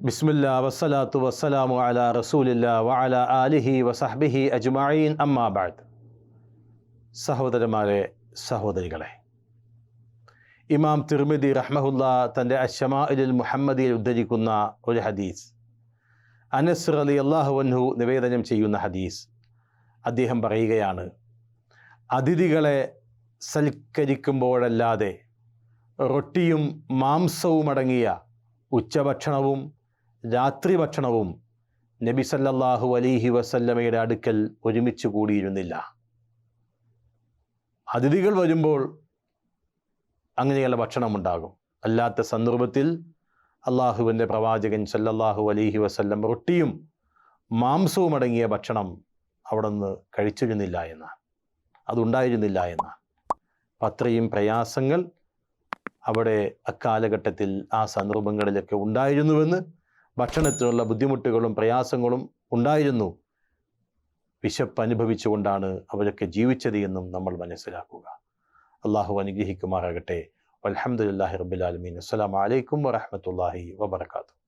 ബിസ്മില്ല വസ്സലാത്തു വസ്സലാമു അല റസൂലില്ല വഅല ആലിഹി വസഹ്ബിഹി അജ്മഈൻ അമ്മാബാദ് സഹോദരന്മാരെ സഹോദരികളെ ഇമാം തിർമിദി റഹ്മഹുല്ല തന്റെ അഷമാഇലുൽ മുഹമ്മദിയിൽ ഉദ്ധരിക്കുന്ന ഒരു ഹദീസ് അനസ് അലി അള്ളാഹുവൻഹു നിവേദനം ചെയ്യുന്ന ഹദീസ് അദ്ദേഹം പറയുകയാണ് അതിഥികളെ സൽക്കരിക്കുമ്പോഴല്ലാതെ റൊട്ടിയും മാംസവും അടങ്ങിയ ഉച്ചഭക്ഷണവും രാത്രി ഭക്ഷണവും നബി സല്ലല്ലാഹു അലൈഹി വസല്ലമയുടെ അടുക്കൽ ഒരുമിച്ച് കൂടിയിരുന്നില്ല. അതിഥികൾ വരുമ്പോൾ അങ്ങനെയുള്ള ഭക്ഷണം ഉണ്ടാകും അല്ലാത്ത സന്ദർഭത്തിൽ അള്ളാഹുവിന്റെ പ്രവാചകൻ സല്ലല്ലാഹു അലൈഹി വസല്ലം റൊട്ടിയും മാംസവും അടങ്ങിയ ഭക്ഷണം അവിടെ നിന്ന് കഴിച്ചിരുന്നില്ല എന്ന്. അതുണ്ടായിരുന്നില്ല എന്ന്. അത്രയും പ്രയാസങ്ങൾ അവിടെ അക്കാലഘട്ടത്തിൽ ആ സന്ദർഭങ്ങളിലൊക്കെ ഉണ്ടായിരുന്നുവെന്ന് ഭക്ഷണത്തിനുള്ള ബുദ്ധിമുട്ടുകളും പ്രയാസങ്ങളും ഉണ്ടായിരുന്നു. വിശപ്പ് അനുഭവിച്ചുകൊണ്ടാണ് അവരൊക്കെ ജീവിച്ചത് എന്നും നമ്മൾ മനസ്സിലാക്കുക. അള്ളാഹു അനുഗ്രഹിക്കുമാറാകട്ടെ. അലഹമുല്ലാഹി റബുലാലമീൻ അസ്സാം വലൈക്കും വറഹമത്തല്ലാഹി വബർക്കാത്തു